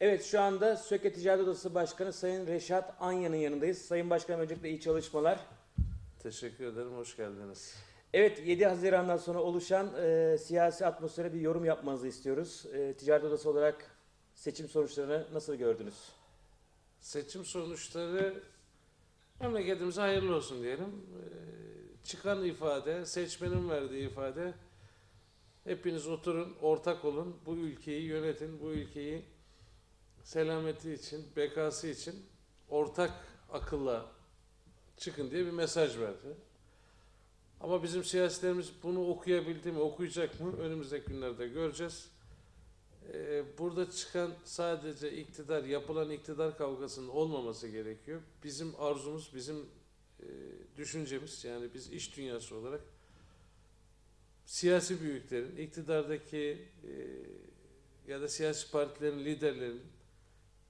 Evet şu anda Söke Ticaret Odası Başkanı Sayın Reşat Anya'nın yanındayız. Sayın Başkanım öncelikle iyi çalışmalar. Teşekkür ederim, hoş geldiniz. Evet 7 Haziran'dan sonra oluşan e, siyasi atmosfere bir yorum yapmanızı istiyoruz. E, Ticaret Odası olarak seçim sonuçlarını nasıl gördünüz? Seçim sonuçları memleketimize hayırlı olsun diyelim. Ee, çıkan ifade, seçmenin verdiği ifade, hepiniz oturun, ortak olun, bu ülkeyi yönetin, bu ülkeyi selameti için, bekası için ortak akılla çıkın diye bir mesaj verdi. Ama bizim siyasilerimiz bunu okuyabildi mi, okuyacak mı önümüzdeki günlerde göreceğiz. Ee, burada çıkan sadece iktidar, yapılan iktidar kavgasının olmaması gerekiyor. Bizim arzumuz, bizim e, düşüncemiz yani biz iş dünyası olarak siyasi büyüklerin, iktidardaki e, ya da siyasi partilerin liderlerinin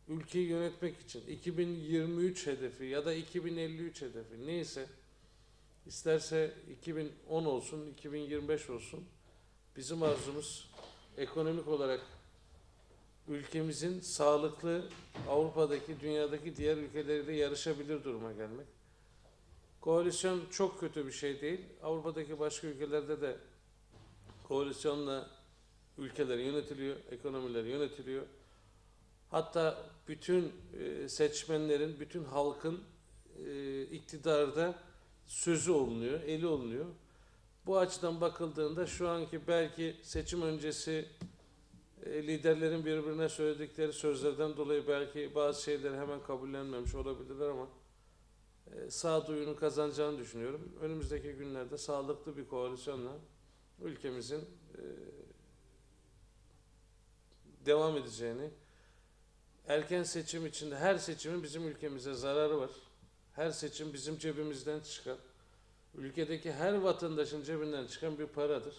ülkeyi yönetmek için 2023 hedefi ya da 2053 hedefi neyse isterse 2010 olsun, 2025 olsun bizim arzumuz ekonomik olarak ülkemizin sağlıklı Avrupa'daki, dünyadaki diğer ülkeleriyle yarışabilir duruma gelmek. Koalisyon çok kötü bir şey değil. Avrupa'daki başka ülkelerde de koalisyonla ülkeler yönetiliyor, ekonomiler yönetiliyor. Hatta bütün e, seçmenlerin, bütün halkın e, iktidarda sözü olunuyor, eli olunuyor. Bu açıdan bakıldığında şu anki belki seçim öncesi e, liderlerin birbirine söyledikleri sözlerden dolayı belki bazı şeyler hemen kabullenmemiş olabilirler ama sağduyunun kazanacağını düşünüyorum. Önümüzdeki günlerde sağlıklı bir koalisyonla ülkemizin devam edeceğini, erken seçim içinde her seçimin bizim ülkemize zararı var. Her seçim bizim cebimizden çıkan, ülkedeki her vatandaşın cebinden çıkan bir paradır.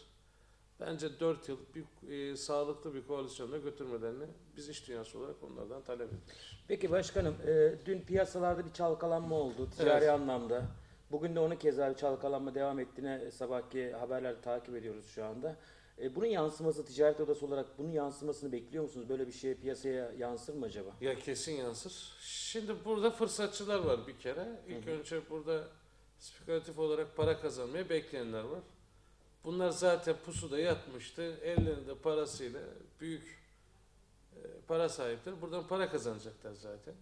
Bence 4 yıl bir e, sağlıklı bir koalisyonla götürmelerini biz iş dünyası olarak onlardan talep ediyoruz. Peki başkanım e, dün piyasalarda bir çalkalanma oldu ticari Evet. anlamda. Bugün de onu keza bir çalkalanma devam ettiğine sabahki haberler takip ediyoruz şu anda. E, bunun yansıması ticaret odası olarak bunun yansımasını bekliyor musunuz? Böyle bir şey piyasaya yansır mı acaba? Ya kesin yansır. Şimdi burada fırsatçılar var bir kere. İlk önce burada spekülatif olarak para kazanmaya bekleyenler var. Bunlar zaten pusuda yatmıştı. Ellerinde parasıyla büyük e, para sahipleri buradan para kazanacaklar zaten.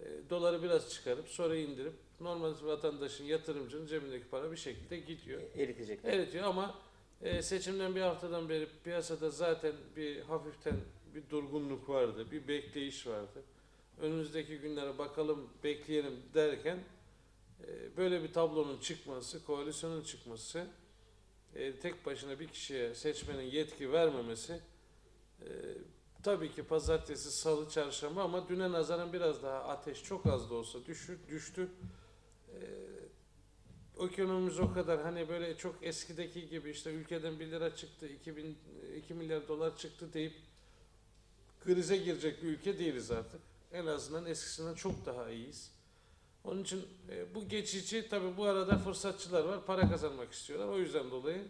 E, doları biraz çıkarıp sonra indirip normal vatandaşın, yatırımcının cebindeki para bir şekilde gidiyor. Eritecekler. Eritiyor ama e, seçimden bir haftadan beri piyasada zaten bir hafiften bir durgunluk vardı, bir bekleyiş vardı. Önümüzdeki günlere bakalım, bekleyelim derken e, böyle bir tablonun çıkması, koalisyonun çıkması, e, tek başına bir kişiye seçmenin yetki vermemesi e, tabii ki pazartesi, salı, çarşamba ama düne nazaran biraz daha ateş çok az da olsa düşü, düştü. Ekonomimiz o kadar hani böyle çok eskideki gibi işte ülkeden 1 lira çıktı, 2000, 2 milyar dolar çıktı deyip krize girecek bir ülke değiliz artık. En azından eskisinden çok daha iyiyiz. Onun için e, bu geçici tabii bu arada fırsatçılar var, para kazanmak istiyorlar. O yüzden dolayı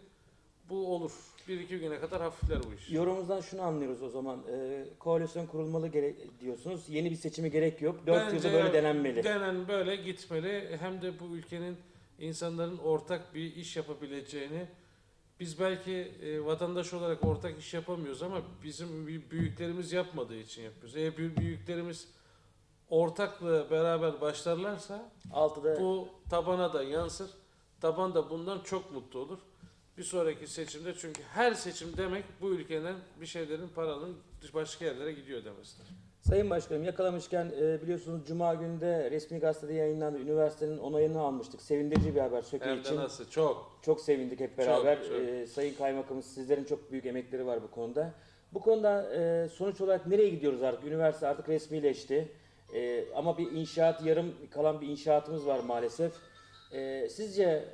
bu olur. Bir iki güne kadar hafifler bu iş. Yorumunuzdan şunu anlıyoruz o zaman. E, koalisyon kurulmalı gere- diyorsunuz. Yeni bir seçime gerek yok. 4 Bence yılda böyle denenmeli. Denen böyle gitmeli. Hem de bu ülkenin insanların ortak bir iş yapabileceğini biz belki e, vatandaş olarak ortak iş yapamıyoruz ama bizim büyü- büyüklerimiz yapmadığı için yapıyoruz. Eğer büyük- büyüklerimiz ortakla beraber başlarlarsa Altıda bu tabana da yansır. Taban da bundan çok mutlu olur. Bir sonraki seçimde çünkü her seçim demek bu ülkeden bir şeylerin paranın başka yerlere gidiyor demesidir. Sayın Başkanım yakalamışken e, biliyorsunuz Cuma günde resmi gazetede yayınlandı. Üniversitenin onayını almıştık. Sevindirici bir haber Söke Hem için. de nasıl çok. Çok sevindik hep beraber. Çok, çok. E, Sayın Kaymakamımız sizlerin çok büyük emekleri var bu konuda. Bu konuda e, sonuç olarak nereye gidiyoruz artık? Üniversite artık resmileşti. E, ama bir inşaat, yarım kalan bir inşaatımız var maalesef. E, sizce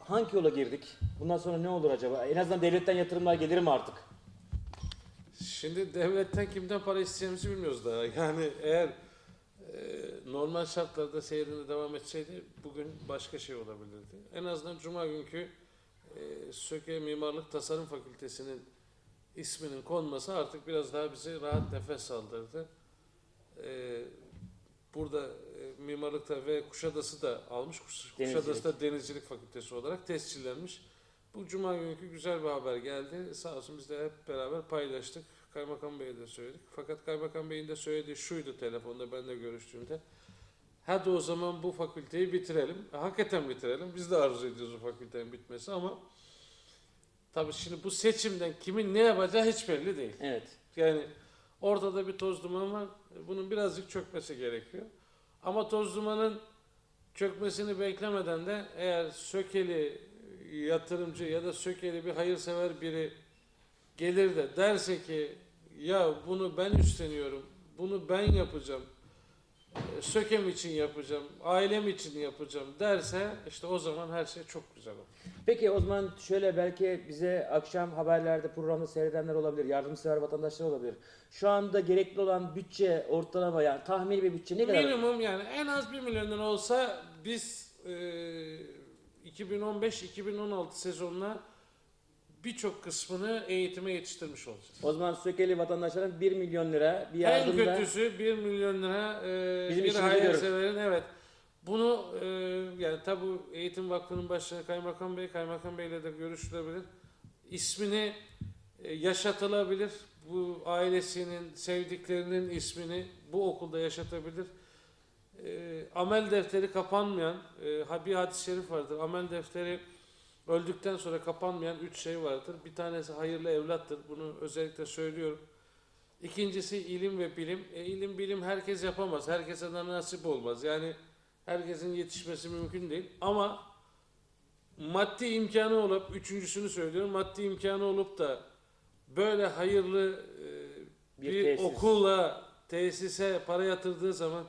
hangi yola girdik? Bundan sonra ne olur acaba? En azından devletten yatırımlar gelir mi artık? Şimdi devletten kimden para isteyeceğimizi bilmiyoruz daha. Yani eğer e, normal şartlarda seyrine devam etseydi bugün başka şey olabilirdi. En azından Cuma günkü e, Söke Mimarlık Tasarım Fakültesi'nin isminin konması artık biraz daha bize rahat nefes aldırdı. Ee, burada e, mimarlıkta ve Kuşadası da almış. Kuş-. Kuşadası da Denizcilik Fakültesi olarak tescillenmiş. Bu cuma günkü güzel bir haber geldi. Sağ olsun biz de hep beraber paylaştık. Kaymakam Bey'e de söyledik. Fakat Kaymakam Bey'in de söylediği şuydu telefonda benimle görüştüğümde. Hadi o zaman bu fakülteyi bitirelim. E, Hakikaten bitirelim. Biz de arzu ediyoruz o fakültenin bitmesi ama tabii şimdi bu seçimden kimin ne yapacağı hiç belli değil. Evet. Yani ortada bir toz duman var. Bunun birazcık çökmesi gerekiyor. Ama toz dumanın çökmesini beklemeden de eğer Sökeli yatırımcı ya da Sökeli bir hayırsever biri gelir de derse ki ya bunu ben üstleniyorum, bunu ben yapacağım, e, Sökem için yapacağım, ailem için yapacağım derse işte o zaman her şey çok güzel olur. Peki o zaman şöyle belki bize akşam haberlerde programda seyredenler olabilir, yardımsever vatandaşlar olabilir. Şu anda gerekli olan bütçe ortalama yani tahmini bir bütçe ne kadar? Minimum yani en az 1 milyon lira olsa biz e, 2015-2016 sezonuna birçok kısmını eğitime yetiştirmiş olacağız. O zaman Sökeli vatandaşların 1 milyon lira bir En yardımda kötüsü 1 milyon lira e, Bizim bir hayırseverin evet. Bunu e, yani tabi Eğitim Vakfı'nın başkanı Kaymakam Bey, Kaymakam Bey'le de görüşülebilir. İsmini e, yaşatılabilir. Bu ailesinin, sevdiklerinin ismini bu okulda yaşatabilir. E, amel defteri kapanmayan e, bir hadis-i şerif vardır. Amel defteri öldükten sonra kapanmayan üç şey vardır. Bir tanesi hayırlı evlattır. Bunu özellikle söylüyorum. İkincisi ilim ve bilim. E, ilim bilim herkes yapamaz. Herkese de nasip olmaz. Yani herkesin yetişmesi mümkün değil. Ama maddi imkanı olup, üçüncüsünü söylüyorum, maddi imkanı olup da böyle hayırlı e, Bir bir, tesis. okula, tesise para yatırdığı zaman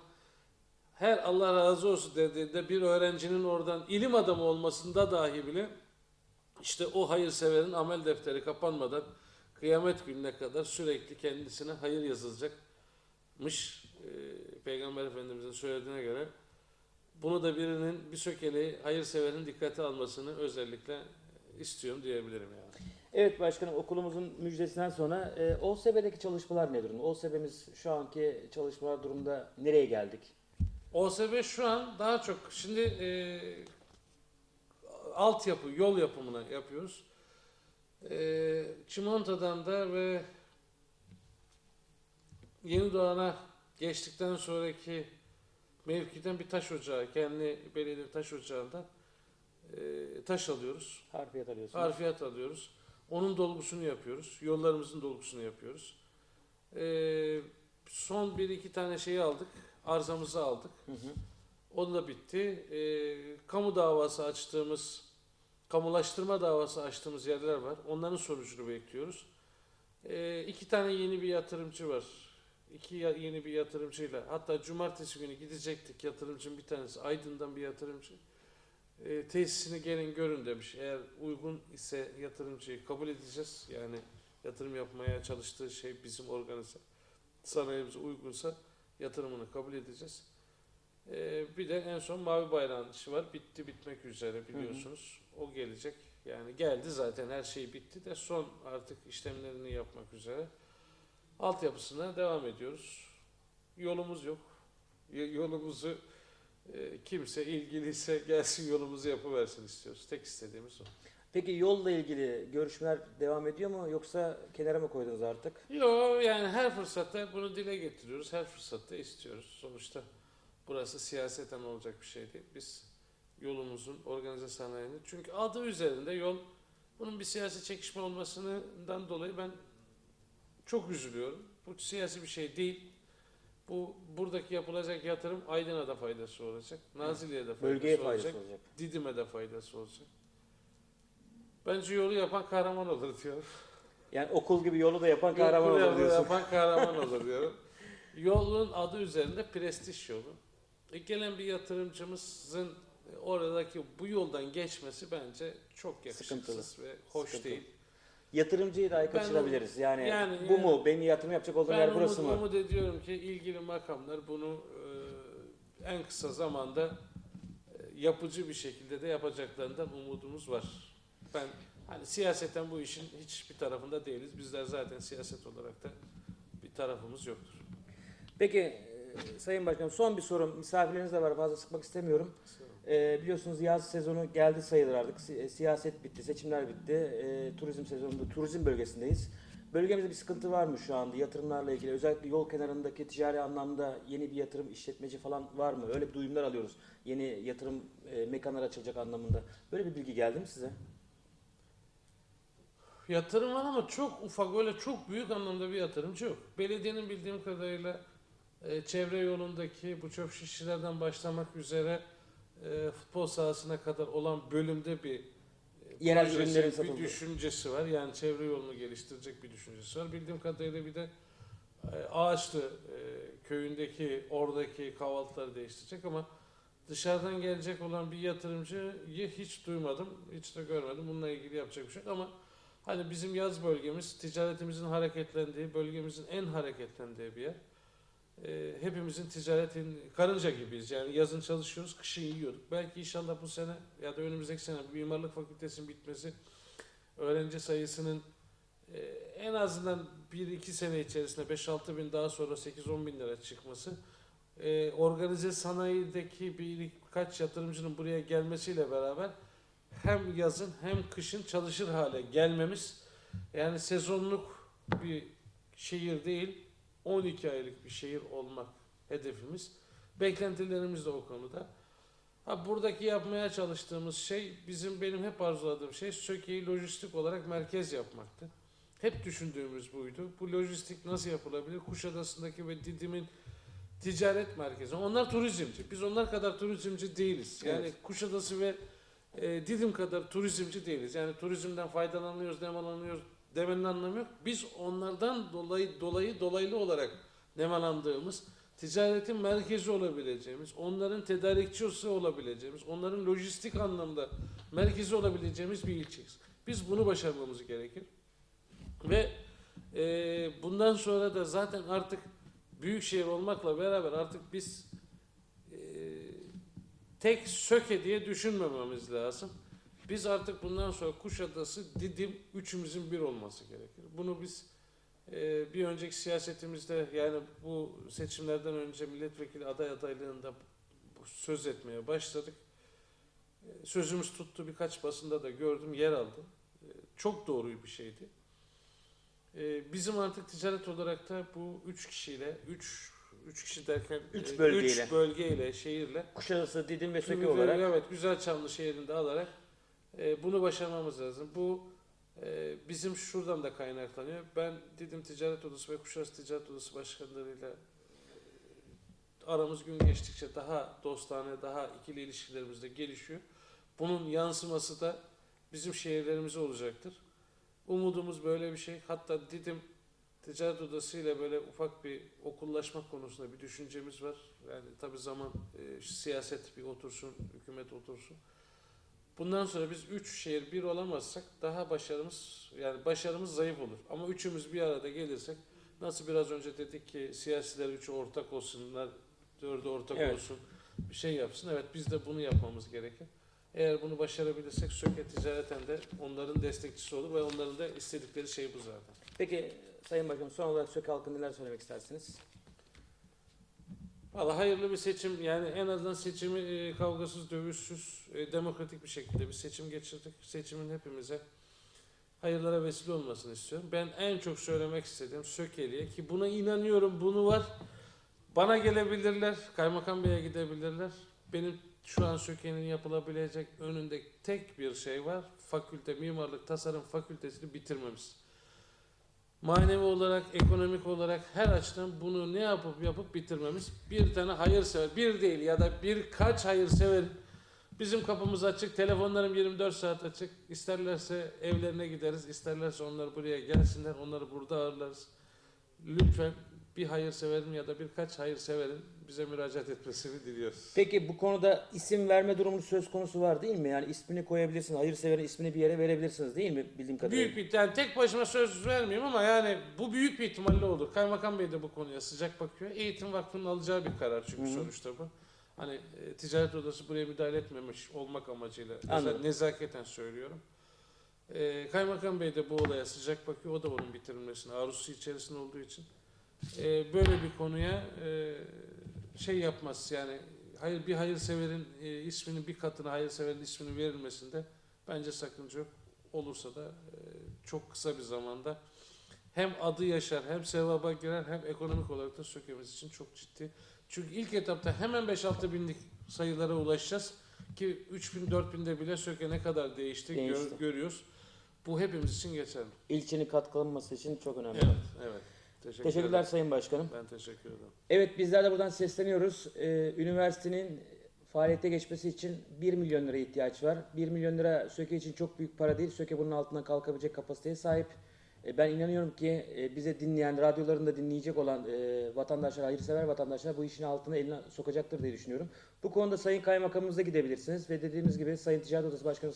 her Allah razı olsun dediğinde bir öğrencinin oradan ilim adamı olmasında dahi bile işte o hayırseverin amel defteri kapanmadan kıyamet gününe kadar sürekli kendisine hayır yazılacakmış. Ee, Peygamber Efendimiz'in söylediğine göre bunu da birinin bir sökeli hayırseverin dikkate almasını özellikle istiyorum diyebilirim yani. Evet başkanım okulumuzun müjdesinden sonra e, OSB'deki çalışmalar ne durumda? OSB'miz şu anki çalışmalar durumda nereye geldik? OSB şu an daha çok şimdi e, altyapı, yol yapımına yapıyoruz. E, Çimonta'dan da ve Yeni Doğan'a geçtikten sonraki mevkiden bir taş ocağı, kendi belediye taş ocağından e, taş alıyoruz. Harfiyat alıyorsunuz. Harfiyat alıyoruz. Onun dolgusunu yapıyoruz. Yollarımızın dolgusunu yapıyoruz. Ee, son bir iki tane şeyi aldık. Arzamızı aldık. Hı hı. O da bitti. Ee, kamu davası açtığımız, kamulaştırma davası açtığımız yerler var. Onların sonucunu bekliyoruz. Ee, iki tane yeni bir yatırımcı var. İki ya- yeni bir yatırımcıyla. Hatta cumartesi günü gidecektik yatırımcının bir tanesi. Aydın'dan bir yatırımcı. E, tesisini gelin görün demiş. Eğer uygun ise yatırımcıyı kabul edeceğiz. Yani yatırım yapmaya çalıştığı şey bizim organize sanayimize uygunsa yatırımını kabul edeceğiz. E, bir de en son Mavi Bayrağın işi var. Bitti bitmek üzere biliyorsunuz. O gelecek. Yani geldi zaten her şey bitti de son artık işlemlerini yapmak üzere. Altyapısına devam ediyoruz. Yolumuz yok. Y- Yolumuzu e, kimse ilgiliyse gelsin yolumuzu yapıversin istiyoruz. Tek istediğimiz o. Peki yolla ilgili görüşmeler devam ediyor mu yoksa kenara mı koydunuz artık? Yo yani her fırsatta bunu dile getiriyoruz. Her fırsatta istiyoruz. Sonuçta burası siyaseten olacak bir şey değil. Biz yolumuzun organize sanayinin çünkü adı üzerinde yol bunun bir siyasi çekişme olmasından dolayı ben çok üzülüyorum. Bu siyasi bir şey değil. Bu buradaki yapılacak yatırım Aydın'a da faydası olacak. Nazilli'ye de faydası Bölgeye olacak. faydası olacak. Didim'e de faydası olacak. Bence yolu yapan kahraman olur diyor. Yani okul gibi yolu da yapan kahraman olur diyorsun. yapan kahraman olur diyorum. Yolun adı üzerinde prestij yolu. E, gelen bir yatırımcımızın e, oradaki bu yoldan geçmesi bence çok yakışıksız ve hoş Sıkıntılı. değil. Yatırımcıyı Ben kaçırabiliriz. Yani, yani- bu yani- mu? Beni yatırım yapacak olduğum Ben yer umut, burası mı? umut ediyorum ki ilgili makamlar bunu e, en kısa zamanda e, yapıcı bir şekilde de yapacaklarından umudumuz var. Ben Hani siyaseten bu işin hiçbir tarafında değiliz. Bizler zaten siyaset olarak da bir tarafımız yoktur. Peki Sayın Başkanım son bir sorum. Misafirleriniz de var fazla sıkmak istemiyorum. E, biliyorsunuz yaz sezonu geldi sayılır artık. E, siyaset bitti, seçimler bitti. E, turizm sezonunda turizm bölgesindeyiz. Bölgemizde bir sıkıntı var mı şu anda yatırımlarla ilgili? Özellikle yol kenarındaki ticari anlamda yeni bir yatırım işletmeci falan var mı? Öyle bir duyumlar alıyoruz. Yeni yatırım e, mekanlar açılacak anlamında. Böyle bir bilgi geldi mi size? Yatırım var ama çok ufak öyle çok büyük anlamda bir yatırımcı yok. Belediyenin bildiğim kadarıyla e, çevre yolundaki bu çöp şişçilerden başlamak üzere e, futbol sahasına kadar olan bölümde bir e, Yerel projesi, ürünlerin bir düşüncesi var. Yani çevre yolunu geliştirecek bir düşüncesi var. Bildiğim kadarıyla bir de e, Ağaçlı e, köyündeki oradaki kahvaltıları değiştirecek ama dışarıdan gelecek olan bir yatırımcıyı hiç duymadım, hiç de görmedim. Bununla ilgili yapacak bir şey ama Hani bizim yaz bölgemiz ticaretimizin hareketlendiği, bölgemizin en hareketlendiği bir yer. Ee, hepimizin ticaretin karınca gibiyiz. Yani yazın çalışıyoruz, kışın yiyorduk. Belki inşallah bu sene ya da önümüzdeki sene mimarlık fakültesinin bitmesi öğrenci sayısının e, en azından 1-2 sene içerisinde 5-6 bin daha sonra 8-10 bin lira çıkması e, organize sanayideki birkaç yatırımcının buraya gelmesiyle beraber hem yazın hem kışın çalışır hale gelmemiz yani sezonluk bir şehir değil 12 aylık bir şehir olmak hedefimiz. Beklentilerimiz de o konuda. Ha buradaki yapmaya çalıştığımız şey bizim benim hep arzuladığım şey Söke'yi lojistik olarak merkez yapmaktı. Hep düşündüğümüz buydu. Bu lojistik nasıl yapılabilir? Kuşadası'ndaki ve Didim'in ticaret merkezi. Onlar turizmci. Biz onlar kadar turizmci değiliz. Yani Evet. Kuşadası ve e, Didim kadar turizmci değiliz. Yani turizmden faydalanıyoruz, nemalanıyoruz demenin anlamı yok. Biz onlardan dolayı dolayı dolaylı olarak nemalandığımız, ticaretin merkezi olabileceğimiz, onların tedarikçisi olabileceğimiz, onların lojistik anlamda merkezi olabileceğimiz bir ilçeyiz. Biz bunu başarmamız gerekir. Ve e, bundan sonra da zaten artık büyük şehir olmakla beraber artık biz e, tek söke diye düşünmememiz lazım. Biz artık bundan sonra Kuşadası, Didim üçümüzün bir olması gerekir. Bunu biz e, bir önceki siyasetimizde yani bu seçimlerden önce milletvekili aday adaylığında söz etmeye başladık. E, sözümüz tuttu birkaç basında da gördüm, yer aldı. E, çok doğru bir şeydi. E, bizim artık ticaret olarak da bu üç kişiyle, üç, üç kişi derken Üç bölgeyle. üç bölgeyle, şehirle Kuşadası, Didim ve Söke olarak Evet, güzel çamlı şehrinde alarak e, bunu başarmamız lazım. Bu e, bizim şuradan da kaynaklanıyor. Ben Didim Ticaret Odası ve Kuşadası Ticaret Odası başkanlarıyla aramız gün geçtikçe daha dostane, daha ikili ilişkilerimiz de gelişiyor. Bunun yansıması da bizim şehirlerimize olacaktır. Umudumuz böyle bir şey. Hatta Didim Ticaret Odası ile böyle ufak bir okullaşma konusunda bir düşüncemiz var. Yani tabii zaman e, siyaset bir otursun, hükümet otursun. Bundan sonra biz üç şehir bir olamazsak daha başarımız yani başarımız zayıf olur. Ama üçümüz bir arada gelirsek nasıl biraz önce dedik ki siyasiler üçü ortak olsunlar, dördü ortak Evet. olsun, bir şey yapsın. Evet biz de bunu yapmamız gerekir. Eğer bunu başarabilirsek Söke ticareten de onların destekçisi olur ve onların da istedikleri şey bu zaten. Peki Sayın Başkanım son olarak Söke halkına neler söylemek istersiniz? Valla hayırlı bir seçim yani en azından seçimi e, kavgasız, dövüşsüz, e, demokratik bir şekilde bir seçim geçirdik. Seçimin hepimize hayırlara vesile olmasını istiyorum. Ben en çok söylemek istediğim Sökeli'ye ki buna inanıyorum bunu var. Bana gelebilirler, Kaymakam Bey'e gidebilirler. Benim şu an Söke'nin yapılabilecek önünde tek bir şey var. Fakülte, mimarlık, tasarım fakültesini bitirmemiz manevi olarak, ekonomik olarak her açıdan bunu ne yapıp yapıp bitirmemiz. Bir tane hayırsever, bir değil ya da birkaç hayırsever bizim kapımız açık, telefonlarım 24 saat açık. İsterlerse evlerine gideriz, isterlerse onlar buraya gelsinler, onları burada ağırlarız. Lütfen bir hayırseverin ya da birkaç hayırseverin bize müracaat etmesini diliyoruz. Peki bu konuda isim verme durumu söz konusu var değil mi? Yani ismini koyabilirsiniz, hayırseverin ismini bir yere verebilirsiniz değil mi bildiğim kadarıyla? Büyük bir yani tek başıma söz vermeyeyim ama yani bu büyük bir ihtimalle olur. Kaymakam Bey de bu konuya sıcak bakıyor. Eğitim Vakfı'nın alacağı bir karar çünkü Hı hı. sonuçta bu. Hani e, ticaret odası buraya müdahale etmemiş olmak amacıyla Anladım. nezaketen söylüyorum. E, Kaymakam Bey de bu olaya sıcak bakıyor. O da onun bitirilmesine arzusu içerisinde olduğu için. E, böyle bir konuya e, şey yapmaz yani hayır bir hayırseverin e, isminin bir katına hayırseverin isminin verilmesinde bence sakınca yok. Olursa da e, çok kısa bir zamanda hem adı yaşar hem sevaba girer hem ekonomik olarak da sökemiz için çok ciddi. Çünkü ilk etapta hemen 5-6 binlik sayılara ulaşacağız ki 3000 4000'de bile söke ne kadar değişti, gör- Değişti. görüyoruz. Bu hepimiz için geçerli. İlçenin katkılanması için çok önemli. Evet, evet. Teşekkür Teşekkürler ederim. Sayın Başkanım. Ben teşekkür ederim. Evet bizler de buradan sesleniyoruz. Ee, üniversitenin faaliyete geçmesi için 1 milyon lira ihtiyaç var. 1 milyon lira Söke için çok büyük para değil. Söke bunun altından kalkabilecek kapasiteye sahip. E, ben inanıyorum ki e, bize dinleyen, radyolarında dinleyecek olan e, vatandaşlar, hayırsever vatandaşlar bu işin altına eline sokacaktır diye düşünüyorum. Bu konuda Sayın Kaymakamımıza gidebilirsiniz ve dediğimiz gibi Sayın Ticaret Odası Başkanı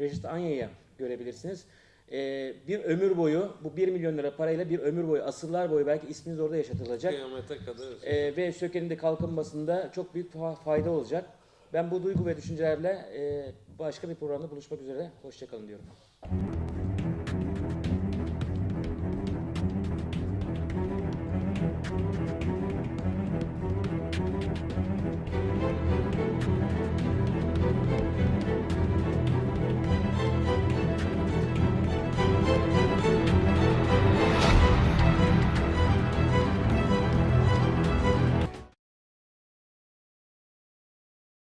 Reşit Anya'ya görebilirsiniz. E, bir ömür boyu, bu 1 milyon lira parayla bir ömür boyu, asırlar boyu belki isminiz orada yaşatılacak. Kıyamete kadar. Ee, ve Söke'nin de kalkınmasında çok büyük fa- fayda olacak. Ben bu duygu ve düşüncelerle e, başka bir programda buluşmak üzere. Hoşçakalın diyorum.